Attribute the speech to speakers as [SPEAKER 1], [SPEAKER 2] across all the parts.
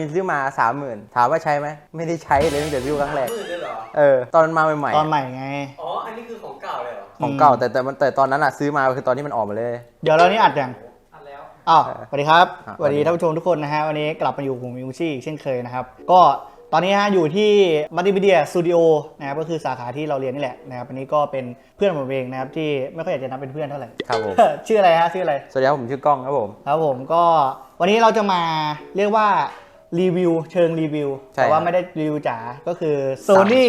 [SPEAKER 1] ซื้อมาสามหมื่นถามว่าใช้ไหมไม่ได้ใช้เลยตั้งแต่ซื้อครั้งแรก
[SPEAKER 2] หมื่นเลยเหรอ
[SPEAKER 1] เออ ตอนมันมาใหม่ๆ
[SPEAKER 3] ตอนใหม่ไง
[SPEAKER 2] อ๋อ อันนี้คือของเก่าเลยเหรอ
[SPEAKER 1] ของเก่าแต่แต่มันแต่ตอนนั้นอะซื้อมาคือตอนที่มันออกมาเลย
[SPEAKER 3] เดี๋ยวเรานี่อัดยัง
[SPEAKER 2] อันแล้ว
[SPEAKER 3] อ้าวสวัสดีครับ
[SPEAKER 1] ครับ
[SPEAKER 3] สวัสดี ท่านผู้ชมทุกคนนะฮะวันนี้กลับมาอยู่กับผมมิวชี่อีกเช่นเคยนะครับ ก็ตอนนี้ฮะอยู่ที่มัลติมีเดียสตูดิโอนะครับก็คือสาขาที่เราเรียนนี่แหละนะครับอันนี้ก็เป็นเพื่อนผมเองนะครับที่ไม่ค่อยอยากจะนับเป็นเพื่อนเท่าไหร่
[SPEAKER 1] ครับผม
[SPEAKER 3] ชื่ออะไรฮะชื่ออะไร
[SPEAKER 1] สวัสดีครับผมชื่อกล้องครับผม
[SPEAKER 3] ครับผมก็วันนี้เราจะมาเรียกว่า รีวิวเชิงรีวิว
[SPEAKER 1] ใช่
[SPEAKER 3] แต่ว่า
[SPEAKER 1] ครับ
[SPEAKER 3] ไม่ได้รีวิวจ๋าก็คือ Sony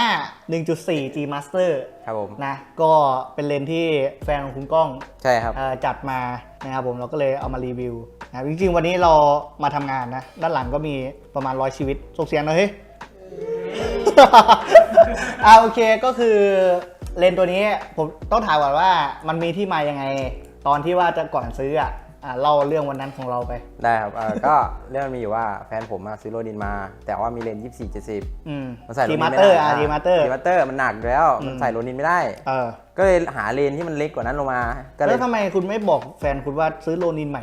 [SPEAKER 3] 35 1.4 G Master
[SPEAKER 1] ครับผม
[SPEAKER 3] นะก็เป็นเลนส์ที่แฟนของคุณก้อง
[SPEAKER 1] ใช่ครับ
[SPEAKER 3] เอ่อจัดมานะครับผมเราก็เลยเอามารีวิวนะจริงๆ วันนี้เรามาทำงานนะ ด้านหลังก็มีประมาณร้อยชีวิตส่งเสียงหน่อยเฮ้ยอ่าโอเคก็คือเลนส์ตัวนี้ผมต้องถามก่อนว่ามันมีที่มายังไง ตอนที่ว่าจะก่อนซื้ออะ อ่าเล่าเรื่องวันนั้นของเราไป
[SPEAKER 1] ได้ครับเอ่อก็ เรื่องมันมีอยู่ว่าแฟนผมอะซื้อโรดินมา แต่ว่ามีเลนส์24 70
[SPEAKER 3] อืม
[SPEAKER 1] มันใส่โร
[SPEAKER 3] ที
[SPEAKER 1] นิน
[SPEAKER 3] มา
[SPEAKER 1] ไม่
[SPEAKER 3] เตอ
[SPEAKER 1] ได้
[SPEAKER 3] ร์อะทีมาเตอร์
[SPEAKER 1] ทีมาเตอร์มันหนักอยู่แล้ว มัน
[SPEAKER 3] อืม
[SPEAKER 1] ใส่โรนินไม่ได้
[SPEAKER 3] เออ
[SPEAKER 1] ก็เลยหาเลนที่มันเล็กกว่านั้นลงมา ก็เล
[SPEAKER 3] แล้
[SPEAKER 1] ยว
[SPEAKER 3] ทำไมคุณไม่บอกแฟนคุณว่าซื้อโลนินใหม่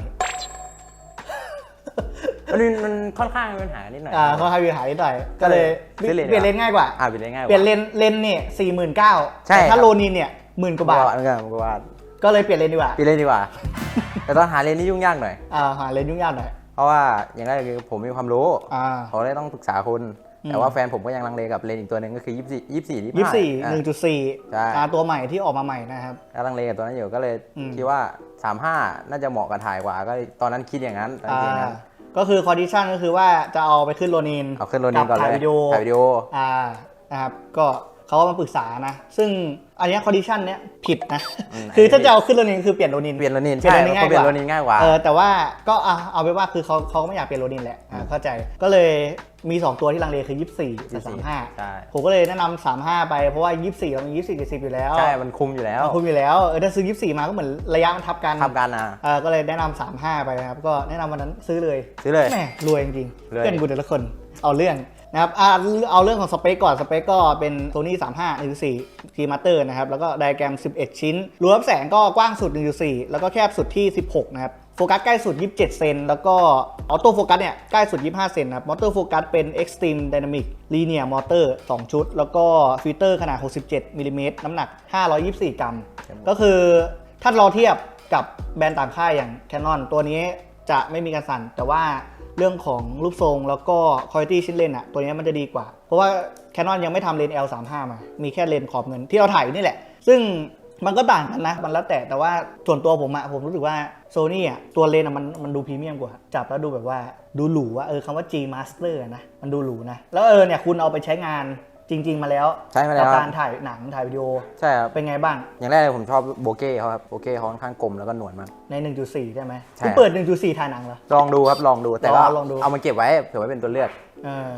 [SPEAKER 1] โรนินมันค่อนข้างมีปัญหานิดหน่อย
[SPEAKER 3] อ่าเขาให้วิหารนิดหน่อยก็เลย
[SPEAKER 1] ซื้อเลนส์
[SPEAKER 3] เปลี่ยนเลนส์ง่ายกว่า
[SPEAKER 1] อ่าเปลี่ยนเลนส์ง่ายกว่า
[SPEAKER 3] เปลี่ยนเลนเลนเนี่ยสี่หมื่นเก้า
[SPEAKER 1] ใช่
[SPEAKER 3] แต่ถ้า
[SPEAKER 1] ครับ
[SPEAKER 3] โลนินเนี่ยหมื่นกว่าบาท
[SPEAKER 1] เหมือนกันผมก็ว่า
[SPEAKER 3] ก็เลยเปลี่ยนเลนดีกว่า
[SPEAKER 1] เปลี่ยนเลนดีกว่า แต่ตอนหาเลนนี่ยุ่งยากหน่อย
[SPEAKER 3] อ่าหาเลนยุ่งยากหน่อย
[SPEAKER 1] เพราะว่าอย่างแรกคือผมมีความรู้
[SPEAKER 3] อ่า
[SPEAKER 1] เขาเลยต้องปรึกษาคุณ
[SPEAKER 3] อืม
[SPEAKER 1] แต่ว่าแฟนผมก็ยังลังเลกับเลนส์อีกตัวหนึ่งก็คือ 24 24
[SPEAKER 3] ยี่สิบสี่หนึ่งจุดสี่
[SPEAKER 1] ใช่
[SPEAKER 3] อ่าตัวใหม่ที่ออกมาใหม่นะครับ
[SPEAKER 1] ก็ลังเลกับตัวนั้นอยู่ก็เลย
[SPEAKER 3] อืม
[SPEAKER 1] คิดว่า 35 น่าจะเหมาะกับถ่ายกว่า ก็เลยตอนนั้นคิดอย่างนั้นตอน
[SPEAKER 3] อ่า
[SPEAKER 1] คิดอย่างนั้น
[SPEAKER 3] ก็คือคอนดิชันก็คือว่าจะเอาไปขึ้นโลนิน
[SPEAKER 1] เอาขึ้นโรนินก่อน
[SPEAKER 3] บถ่าย
[SPEAKER 1] เลย
[SPEAKER 3] วิดีโอ
[SPEAKER 1] ถ่ายวิดีโอ
[SPEAKER 3] อ่านะครับก็ เขาก็มาปรึกษานะ ซึ่งอันเนี้คอนดิชันเนี้ยผิดนะ
[SPEAKER 1] อืม
[SPEAKER 3] คือถ้าจะเอาขึ้นโลนินคือเปลี่ยนโลนิน
[SPEAKER 1] เปลี่ยนโรนิน
[SPEAKER 3] เปลี่ยน
[SPEAKER 1] ใช่
[SPEAKER 3] โลนินง่าย
[SPEAKER 1] เขาเปลี่ยน
[SPEAKER 3] กว่า
[SPEAKER 1] โรนินง่ายกว่า
[SPEAKER 3] เออแต่ว่าก็อะเอาไปนว่าคือเขาเขาก็ไม่อยากเปลี่ยนโรนินแหละอ่าเข้าใจก็เลยมี 2 ตัวที่ลังเลคือ 24กับ
[SPEAKER 1] 24ใช่
[SPEAKER 3] 35ผมก็เลยแนะนำ35 ไปเพราะว่า 24เรามี 24 70 อยู่แล้ว
[SPEAKER 1] ใช่ มันคุมอยู่แล้ว
[SPEAKER 3] คุณอยู่แล้วเออถ้าซื้อ 24 มาก็เหมือนระยะมันทับกัน
[SPEAKER 1] ทำกันนะ
[SPEAKER 3] เออก็เลยแนะนำ35 ไปนะครับ ก็แนะนำวันนั้นซื้อเลย
[SPEAKER 1] ซื้อเลย
[SPEAKER 3] แหมรวยจริงๆ
[SPEAKER 1] รวย
[SPEAKER 3] เพื่อนกูแต่ละคนเอาเรื่อง นะครับอ่าเอาเรื่องของสเปคก่อนสเปคก็เป็น Sony 35 1.4 G Master นะครับ แล้วก็ไดแกรม 11 ชิ้นรวมแสงก็กว้างสุด 1.4 แล้วก็แคบสุดที่ 16 นะครับโฟกัสใกล้สุด 27 เซน แล้วก็ออโต้โฟกัสเนี่ยใกล้สุด 25 เซนนะครับ มอเตอร์โฟกัสเป็น Extreme Dynamic Linear Motor 2 ชุด แล้วก็ฟิลเตอร์ขนาด 67มิลลิเมตรน้ำหนัก 524 กรัม ก็คือถ้าเราเทียบกับแบรนด์ต่างค่ายอย่าง Canon ตัวนี้ จะไม่มีการสั่น แต่ว่าเรื่องของรูปทรงแล้วก็คุณภาพชิ้นเลนอะตัวนี้มันจะดีกว่า เพราะว่า Canon ยังไม่ทำเลนส์ L35 มา มีแค่เลนส์ขอบเงินที่เราถ่ายนี่แหละ ซึ่งมันก็ต่างกันนะ มันแล้วแต่ แต่ว่าส่วนตัวผมอะผมรู้สึกว่าโซนี่อะตัวเลนอะมันมันดูพรีเมียมกว่า จับแล้วดูแบบว่าดูหรูอะเออคำว่า G Master นะ มันดูหรูนะ แล้วเออเนี่ยคุณเอาไปใช้งาน จริง ๆ มาแล้ว
[SPEAKER 1] ใช้มาแล้ว
[SPEAKER 3] กับการถ่ายหนังถ่ายวิดีโอ
[SPEAKER 1] ใช่ครับ
[SPEAKER 3] เป็นไงบ้าง
[SPEAKER 1] อย่างแรกเลยผมชอบโบเก้เขาครับโบเก้เขาค่อนข้างกลมแล้วก็หนวดมาก
[SPEAKER 3] ใน 1.4 ใช่ไหม
[SPEAKER 1] ใช่
[SPEAKER 3] คุณเปิด 1.4 ถ่ายหนังเหรอ
[SPEAKER 1] ลองดูครับลองดูแต่ก็
[SPEAKER 3] ลองลองดู
[SPEAKER 1] เอามาเก็บไว้เผื่อไว้เป็นตัวเลือก
[SPEAKER 3] เออ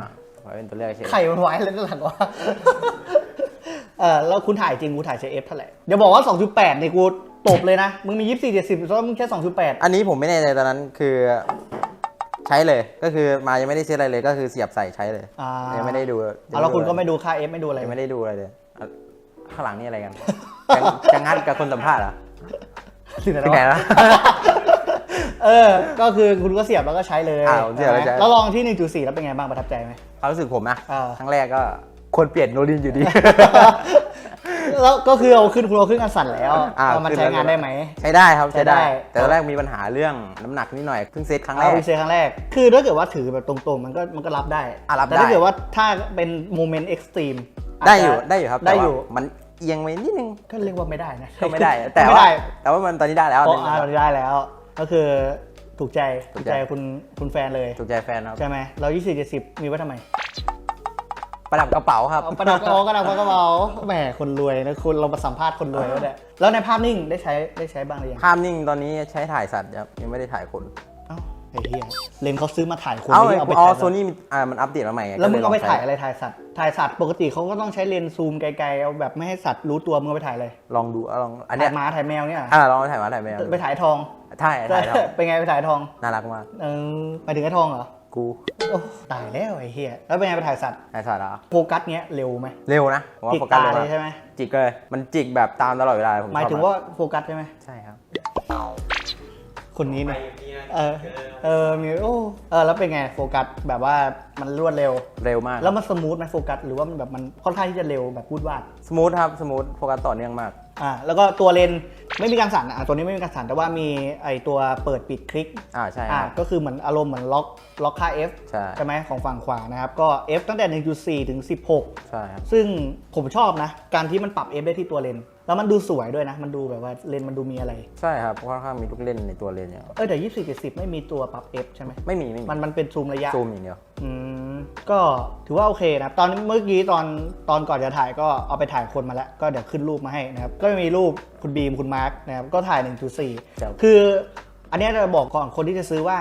[SPEAKER 1] ไว้เป็นตัวเลือกเฉย
[SPEAKER 3] ไข่มันไว้แล้วด้านหลังวะเออแล้วคุณถ่ายจริงกูถ่ายใช้ F เท่าไหร่เดี๋ยวบอกว่า 2.8นี่กูตบเลยนะมึงมี 24 70แล้วมึงแค่ 2.8
[SPEAKER 1] อันนี้ผมไม่แน่ใจตอนนั้นคือ ใช้เลยก็คือมายังไม่ได้เช็ดอะไรเลยก็คือเสียบใส่ใช้เลย
[SPEAKER 3] อ่า
[SPEAKER 1] ยังไม่ได้ดู
[SPEAKER 3] อะแล้วคุณก็ไม่ดูค่า F ไม่ดูอะไร
[SPEAKER 1] ยังไม่ได้ดูอะไรเลยอะข้างหลังนี่อะไรกันจะจะงัดกับคนสัมภาษณ์เหรอ
[SPEAKER 3] ถึงไหน
[SPEAKER 1] ถึงไหน
[SPEAKER 3] แล้ว
[SPEAKER 1] แล้ว
[SPEAKER 3] เออ ก็คือคุณก็เสียบแล้วก็ใช้เลย
[SPEAKER 1] อ่าผมเสียบแล้วใช้
[SPEAKER 3] แล้วลองที่ 1.4 แล้วเป็นไงบ้างประทับใจไหม
[SPEAKER 1] ความรู้สึกผมนะ
[SPEAKER 3] อ่า
[SPEAKER 1] ครั้งแรกก็ควรเปลี่ยนโนรินอยู่ดี
[SPEAKER 3] แล้วก็คือเอาขึ้นคุณเอาขึ้นกันสั่นแล้ว
[SPEAKER 1] อ่า
[SPEAKER 3] เอามันใช้งานได้ไหม
[SPEAKER 1] ใช้ได้ครับใช้ได้
[SPEAKER 3] ใช้ได้
[SPEAKER 1] แต่ตอนแรกมีปัญหาเรื่องน้ำหนักนิดหน่อยเพิ่งเซตครั้งแร
[SPEAKER 3] เอา
[SPEAKER 1] ก
[SPEAKER 3] ไปเซครั้งแรก คือถ้าเกิดว่าถือแบบตรงๆ มันก็มันก็รับได้
[SPEAKER 1] อะรับ
[SPEAKER 3] แต่
[SPEAKER 1] ได้
[SPEAKER 3] ถ้าเกิดว่าถ้าเป็นโมเมนต์เอ็กซ์ตรีม
[SPEAKER 1] ได้อยู่ได้อยู่ครับ
[SPEAKER 3] ได้
[SPEAKER 1] แต่ว่า
[SPEAKER 3] อยู่
[SPEAKER 1] มันเอียงไปนิดนึง
[SPEAKER 3] ก็เรียกว่าไม่ได้นะ
[SPEAKER 1] ก็ไม่ได้ แต่
[SPEAKER 3] ไม่
[SPEAKER 1] ว่า
[SPEAKER 3] ได้
[SPEAKER 1] แต่ว่ามันตอนนี้ได้แล้ว
[SPEAKER 3] เพราะอ่าเราได้แล้ว ก็คือถูกใจ
[SPEAKER 1] ถู
[SPEAKER 3] ถู
[SPEAKER 1] ก
[SPEAKER 3] ก
[SPEAKER 1] ใจ
[SPEAKER 3] ใจคุณคุณแฟนเลย
[SPEAKER 1] ถูกใจแฟนครับ
[SPEAKER 3] ใช่ไหมเรา24 70มีไว้ทำไม
[SPEAKER 1] ประดับกระเป๋าครับ
[SPEAKER 3] เอาประดับกระเป๋ากระดับกระเป๋าแหมคนรวยนะคุณเรามาสัมภาษณ์คนรวยแล้วเนี่ยแล้วในภาพนิ่งได้ใช้ได้ใช้บ้างหรือยัง
[SPEAKER 1] ภาพนิ่งตอนนี้ใช้ถ่ายสัตว์ครับยังไม่ได้ถ่ายคน
[SPEAKER 3] เอ้าไอ้เหี้ยเลนส์เขาซื้อมาถ่ายคน
[SPEAKER 1] เอ้า
[SPEAKER 3] ไม่ได้เอาไป
[SPEAKER 1] อ๋อ
[SPEAKER 3] ถ่าย
[SPEAKER 1] โซนี่อ่ามันอัปเดตมาใหม่ง
[SPEAKER 3] แล้วมึงเอาไป
[SPEAKER 1] ก็ล
[SPEAKER 3] ถ่าย
[SPEAKER 1] ใช้
[SPEAKER 3] อะไรถ่ายสัตว์ถ่ายสัตว์ปกติเขาก็ต้องใช้เลนส์ซูมไกลๆเอาแบบไม่ให้สัตว์รู้ตัวมึงเอาไปถ่ายเลย
[SPEAKER 1] ลองดูเอาลองอันเนี้
[SPEAKER 3] ถ่ายยหมาถ่ายแมวเนี่ยเหรอ
[SPEAKER 1] อ่าลองไปถ่ายหมาถ่ายแมว
[SPEAKER 3] ไปถ่ายทอง
[SPEAKER 1] ถ่ายถ่ายทอง
[SPEAKER 3] เป็นไงไปถ่ายทอง
[SPEAKER 1] น่ารักมาก
[SPEAKER 3] เออไปถึงไอ้ทองเหรอ
[SPEAKER 1] กู
[SPEAKER 3] โอ้ตายแล้วไอ้เหี้ยแล้วเป็นไงไปถ่ายสัตว์
[SPEAKER 1] ถ่ายสัตว์เหรอ
[SPEAKER 3] โฟกัสเนี้ยเร็วไหม
[SPEAKER 1] เร็วนะผมว่า
[SPEAKER 3] จิก
[SPEAKER 1] โฟกัส
[SPEAKER 3] ตา
[SPEAKER 1] เร็ว
[SPEAKER 3] เลย
[SPEAKER 1] นะ
[SPEAKER 3] ใช่ไหม
[SPEAKER 1] จิกเลย มันจิกแบบตามตลอดเวลาผม
[SPEAKER 3] หมาย
[SPEAKER 1] ชอบ
[SPEAKER 3] ถึงว่าโฟกัสใช่ไหม
[SPEAKER 1] ใช่ครับ
[SPEAKER 3] คนนี้
[SPEAKER 2] ไป
[SPEAKER 3] เนี่ย
[SPEAKER 2] มีนา
[SPEAKER 3] เออเออมีโอ้เออแล้วเป็นไงโฟกัสแบบว่ามันรวดเร็ว
[SPEAKER 1] เร็วมาก
[SPEAKER 3] แล้วมันสมูทไหมโฟกัสหรือว่ามันแบบมันค่อนข้างที่จะเร็วแบบพูดวาด
[SPEAKER 1] สมูทครับ สมูท โฟกัสต่อเนื่องมาก
[SPEAKER 3] อ่าแล้วก็ตัวเลนส์ไม่มีการสั่นอะตัวนี้ไม่มีการสั่นแต่ว่ามีไอตัวเปิดปิดคลิก
[SPEAKER 1] อ่าใช่ค
[SPEAKER 3] อ่า
[SPEAKER 1] รับ
[SPEAKER 3] ก็คือเหมือนอารมณ์เหมือนล็อกล็อกค่า F
[SPEAKER 1] ใช่
[SPEAKER 3] ไหมของฝั่งขวานะครับก็ F ตั้งแต่ 1.4 ถึง 16
[SPEAKER 1] ใช่ครับ
[SPEAKER 3] ซึ่งผมชอบนะ การที่มันปรับ F ได้ที่ตัวเลนส์แล้วมันดูสวยด้วยนะ มันดูแบบว่าเลนส์มันดูมีอะไร
[SPEAKER 1] ใช่ครับค่อนข้างมีลูกเล่นในตัวเลนอย่าง
[SPEAKER 3] เออแต่ 24 70 ไม่มีตัวปรับ F ใช่ไหม
[SPEAKER 1] ไม่มีไม่มี
[SPEAKER 3] มันมันเป็นซูมระยะ
[SPEAKER 1] ซูมอย่างเดียว
[SPEAKER 3] อืม ก็ถือว่าโอเคนะตอนเมื่อกี้ตอนตอนก่อนจะถ่ายก็เอาไปถ่ายคนมาแล้ว ก็เดี๋ยวขึ้นรูปมาให้นะครับ ก็มีรูปคุณบีมคุณมาร์กนะครับ ก็ถ่าย
[SPEAKER 1] ครับ
[SPEAKER 3] 1.4 คือ อันเนี้ยจะบอกก่อนคนที่จะซื้อว่า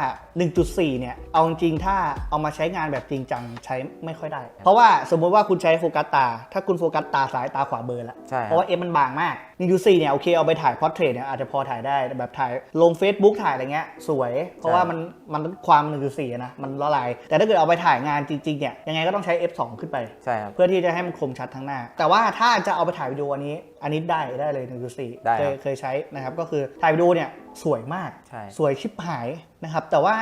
[SPEAKER 3] 1.4 เนี่ย เอาจริงๆถ้าเอามาใช้งานแบบจริงจังใช้ไม่ค่อยได้ เพราะว่าสมมุติว่าคุณใช้โฟกัสตา ถ้าคุณโฟกัสตาซ้ายตาขวาเบลอร์แล้ว
[SPEAKER 1] ใช่ครับ
[SPEAKER 3] เพราะว่า F มันบางมาก 1.4เนี่ยโอเคเอาไปถ่ายพอร์เทรตเนี่ยอาจจะพอถ่ายได้แต่แบบถ่ายลง Facebook ถ่ายอะไรเงี้ยสวย เพราะว่ามันมันความ1.4นะมันละลาย แต่ถ้าเกิดเอาไปถ่ายงานจริงๆเนี่ยยังไงก็ต้องใช้ F2 ขึ้นไป
[SPEAKER 1] ใช่ครับ
[SPEAKER 3] เพื่อที่จะให้มันคมชัดทั้งหน้า แต่ว่าถ้าจะเอาไปถ่ายวิดีโออันนี้อันนี้ได้ได้เลย1.4
[SPEAKER 1] ได้
[SPEAKER 3] เค
[SPEAKER 1] ครั
[SPEAKER 3] ย
[SPEAKER 1] บ
[SPEAKER 3] เคยใช้นะครับก็คือถ่ายวิดีโอเนี่ยสวยมาก
[SPEAKER 1] ใช่
[SPEAKER 3] สวยชิบหายนะครับแต่ว่า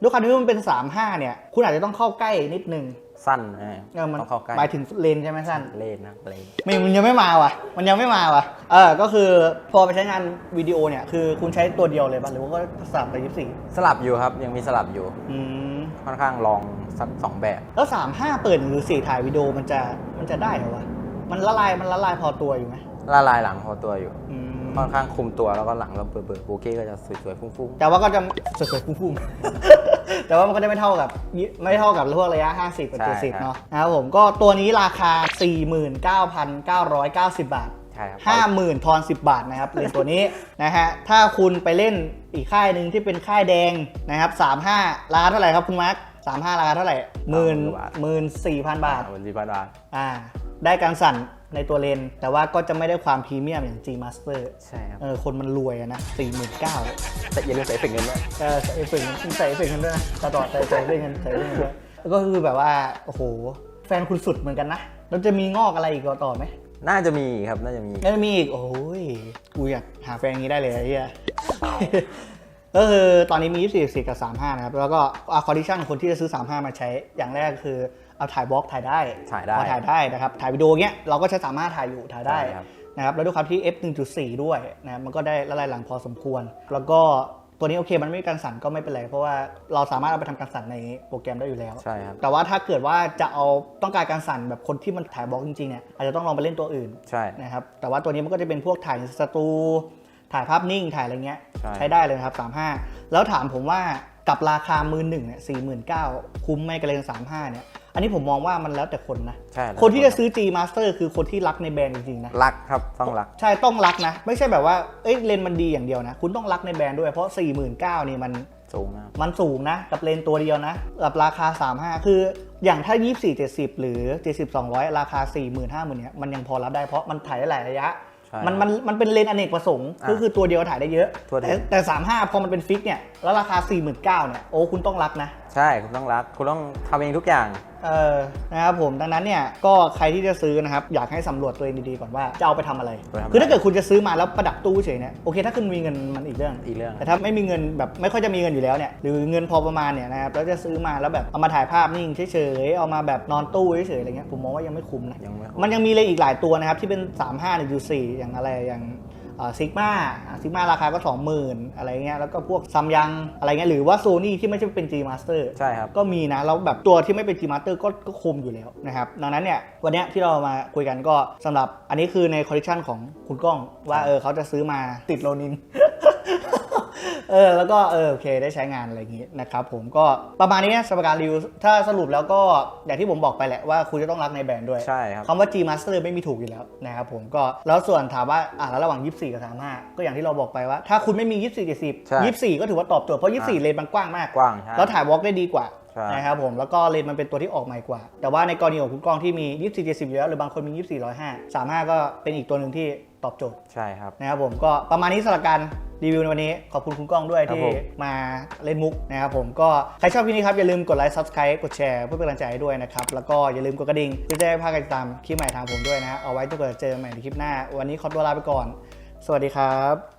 [SPEAKER 3] ด้วยความที่มันเป็น 35เนี่ยคุณอาจจะต้องเข้าใกล้นิดนึง
[SPEAKER 1] สั้นนะ
[SPEAKER 3] เออมัน
[SPEAKER 1] ต้องเข้าใกล้
[SPEAKER 3] หมายถึงเลนส์ใช่ไหมสั้น
[SPEAKER 1] เลนนะเลน
[SPEAKER 3] ไม่มันยังไม่มาว่ะ มันยังไม่มาว่ะเออก็คือพอไปใช้งานวิดีโอเนี่ยคือคุณใช้ตัวเดียวเลยป่ะหรือว่าก็สลับไปยี่สี่
[SPEAKER 1] สลับอยู่ครับ ยังมีสลับอยู่
[SPEAKER 3] อืม
[SPEAKER 1] ค่อนข้างลองสักสองแบบ
[SPEAKER 3] แล้วสามห้าเปิดหรือสี่ถ่ายวิดีโอมันจะมันจะได้เหรอวะมันละลายมันละลายพอตัวอยู่ไหม
[SPEAKER 1] ละลายหลังพอตัวอยู่
[SPEAKER 3] อืม
[SPEAKER 1] ค่อนข้างคุมตัวแล้วก็หลังเราเปิดๆโบเก้ก็จะสวยๆฟุ้ง
[SPEAKER 3] แต่ว่าก็จะสวยๆพุ่งๆ แต่ว่ามันก็จะไม่เท่ากับไม่เท่ากับพวกระยะ 50กับ
[SPEAKER 1] ใช่
[SPEAKER 3] 70
[SPEAKER 1] ครับ
[SPEAKER 3] เนาะนะครับผมก็ตัวนี้ราคา 49,990 บาท
[SPEAKER 1] ๆใช่ครับ
[SPEAKER 3] 50,000ทอน 10 บาทนะครับเลนส์ตัวนี้นะฮะถ้าคุณไปเล่นอีกค่ายหนึ่งที่เป็นค่ายแดงนะครับ35ราคาเท่าไหร่ครับคุณมาร์ค35ราคาเท่าไหร่หมื่นหมื่นสี่พันบาท
[SPEAKER 1] วันที่พันบาท
[SPEAKER 3] อ่าได้การสั่น ในตัวเลนส์แต่ว่าก็จะไม่ได้ความพรีเมียมอย่าง G Master
[SPEAKER 1] ใช่ครับ
[SPEAKER 3] เออคนมันรวยอะนะ49,000
[SPEAKER 1] แต่อย่าลืมใส่เฟกเงินด้วย
[SPEAKER 3] เออใส่เอฟเฟกต์ใส่เอฟเฟกต์กันด้วยนะตลอดใส่ใส่เอฟเฟกต์กันใส่เอฟเฟกต์กันด้วยแล้วก็คือแบบว่าโอ้โหแฟนคุณสุดเหมือนกันนะแล้วจะมีงอกอะไรอีกต่อไหม
[SPEAKER 1] น่าจะมีครับน่าจะมี
[SPEAKER 3] แล้วมีอีกโอ้ยกูอยากหาแฟนอย่างนี้ได้เลยไอ้เหี้ยก็คือตอนนี้มี 24 4กับ 35 นะครับ แล้วก็อาคอดิชั่นคนที่จะซื้อ 35 มาใช้ อย่างแรกคือ เอาถ่ายบล็อกถ่ายได้
[SPEAKER 1] ถ่ายได้
[SPEAKER 3] พอถ่ายได้นะครับ ถ่ายวิดีโอเงี้ยเราก็ใช้สามารถถ่ายอยู่ถ่ายได้
[SPEAKER 1] ใช่ครับ
[SPEAKER 3] นะครับ แล้วด้วยความที่ f 1.4 ด้วยนะมันก็ได้ละลายหลังพอสมควร แล้วก็ตัวนี้โอเคมันไม่มีการสั่นก็ไม่เป็นไร เพราะว่าเราสามารถเอาไปทำการสั่นในโปรแกรมได้อยู่แล้ว
[SPEAKER 1] ใช่ครับ
[SPEAKER 3] แต่ว่าถ้าเกิดว่าจะเอาต้องการการสั่นแบบคนที่มันถ่ายบล็อกจริงๆเนี่ยอาจจะต้องลองไปเล่นตัวอื่น
[SPEAKER 1] ใช่
[SPEAKER 3] นะครับ แต่ว่าตัวนี้มันก็จะเป็นพวกถ่ายสตู ถ่ายภาพนิ่ง ถ่ายอะไรเงี้ย
[SPEAKER 1] ใช่
[SPEAKER 3] ใช้ได้เลยนะครับ 35 แล้วถามผมว่ากับราคามือหนึ่งเนี่ยสี่หมื่นเก้าคุ้มไหมกับเลนส์35 เนี่ย อันนี้ผมมองว่ามันแล้วแต่คนนะ
[SPEAKER 1] ใช่แล้ว
[SPEAKER 3] คนที่จะซื้อ G Master คือคนที่รักในแบรนด์จริงๆนะ
[SPEAKER 1] รักครับต้องรัก
[SPEAKER 3] ใช่ต้องรักนะ ไม่ใช่แบบว่าเอ้ยเลนส์มันดีอย่างเดียวนะ คุณต้องรักในแบรนด์ด้วยเพราะ 4 9 0 0 0นี่มัน
[SPEAKER 1] สูงมาก
[SPEAKER 3] มันสูงนะ กับเลนส์ตัวเดียวนะกับราคา 35 คืออย่างถ้า 24 70 หรือ 70 200 ราคา 4 0 0 0 0 5 0,000เนี่ยมันยังพอรับได้เพราะมันถ่ายได้หลายระยะ
[SPEAKER 1] ใช่
[SPEAKER 3] มันมันมันเป็นเลนส์อเนกประสงค์
[SPEAKER 1] อะ
[SPEAKER 3] ก็คือตัวเดียวถ่ายได้เยอะ
[SPEAKER 1] ตัวเดียว
[SPEAKER 3] แต่แต่ 35 พอมันเป็นฟิกเนี่ยแล้วราคา 49,000เนี่ยโอ้คุณต้องรักนะ
[SPEAKER 1] ใช่คุณต้องรัก คุณต้องทำเองทุกอย่าง
[SPEAKER 3] เออนะครับผมดังนั้นเนี่ยก็ใครที่จะซื้อนะครับอยากให้สำรวจตัวเองดีๆก่อนว่าจะเอาไปทำอะไร
[SPEAKER 1] ไปทำอะไร
[SPEAKER 3] คือถ้าเกิดคุณจะซื้อมาแล้วประดับตู้เฉยเนี่ยโอเคถ้าคุณมีเงินมันอีกเรื่อง
[SPEAKER 1] อีกเรื่อง
[SPEAKER 3] แต่ถ้าไม่มีเงินแบบไม่ค่อยจะมีเงินอยู่แล้วเนี่ยหรือเงินพอประมาณเนี่ยนะครับแล้วจะซื้อมาแล้วแบบเอามาถ่ายภาพนิ่งเฉยๆเอามาแบบนอนตู้เฉยๆอะไรเงี้ยผมมองว่ายังไม่คุ้มนะ
[SPEAKER 1] ยังไม่คุ้ม
[SPEAKER 3] มันยังมีเลยอีกหลายตัวนะครับ ที่เป็น 3 5 1 4อย่างอะไรอย่าง ซิกมาซิกมาราคาก็ 20,000 อะไรเงี้ยแล้วก็พวกซัมยังอะไรเงี้ยหรือว่าโซนี่ที่ไม่ใช่เป็น G Master
[SPEAKER 1] ใช่ครับ
[SPEAKER 3] ก็มีนะ แล้วแบบตัวที่ไม่เป็น G Master ก็ก็คมอยู่แล้วนะครับ ดังนั้นเนี่ย วันเนี้ยที่เรามาคุยกันก็สำหรับอันนี้คือในคอลเลคชันของคุณก้อง ว่าเออเขาจะซื้อมาติดโลนิน เออแล้วก็เออโอเคได้ใช้งานอะไรอย่างงี้นะครับผมก็ประมาณนี้นะสำหรับการรีวิวถ้าสรุปแล้วก็อย่างที่ผมบอกไปแหละว่าคุณจะต้องรักในแบรนด์ด้วย
[SPEAKER 1] ใช่ครับ
[SPEAKER 3] คำว่า G Master ไม่มีถูกอยู่แล้วนะครับผมก็แล้วส่วนถามว่าอะแล้วระหว่าง 24 กับ 35 ก็อย่างที่เราบอกไปว่า ถ้าคุณไม่มี 24 70
[SPEAKER 1] ใช่
[SPEAKER 3] 24 ก็ถือว่าตอบโจทย์เพราะ 24 เลนมันกว้างมาก
[SPEAKER 1] กว้างใช่
[SPEAKER 3] แล้วถ่ายวอล์กได้ดีกว่า
[SPEAKER 1] ใช่
[SPEAKER 3] นะครับผมแล้วก็เลนส์มันเป็นตัวที่ออกใหม่กว่า แต่ว่าในกรณีของคุณกล้องที่มี 24 70อยู่แล้วหรือบางคนมี 24 105 35 ก็เป็นอีกตัวหนึ่งที่ตอบโจทย์
[SPEAKER 1] ใช่ครับ
[SPEAKER 3] นะครับผมก็ประมาณนี้สำหรับการ รีวิวในวันนี้ ขอบคุณคุณก้องด้วย
[SPEAKER 1] ครับ
[SPEAKER 3] ที่
[SPEAKER 1] ผม
[SPEAKER 3] มาเล่นมุกนะครับผมก็ใครชอบคลิปนี้ครับอย่าลืมกดไลค์ subscribe กดแชร์เพื่อเป็นกำลังใจให้ด้วยนะครับ แล้วก็อย่าลืมกดกระดิ่งเพื่อจะได้พากันติดตามคลิปใหม่ทางผมด้วยนะฮะเอาไว้ถ้าเกิดเจอใหม่ในคลิปหน้า วันนี้ขอตัวลาไปก่อน สวัสดีครับ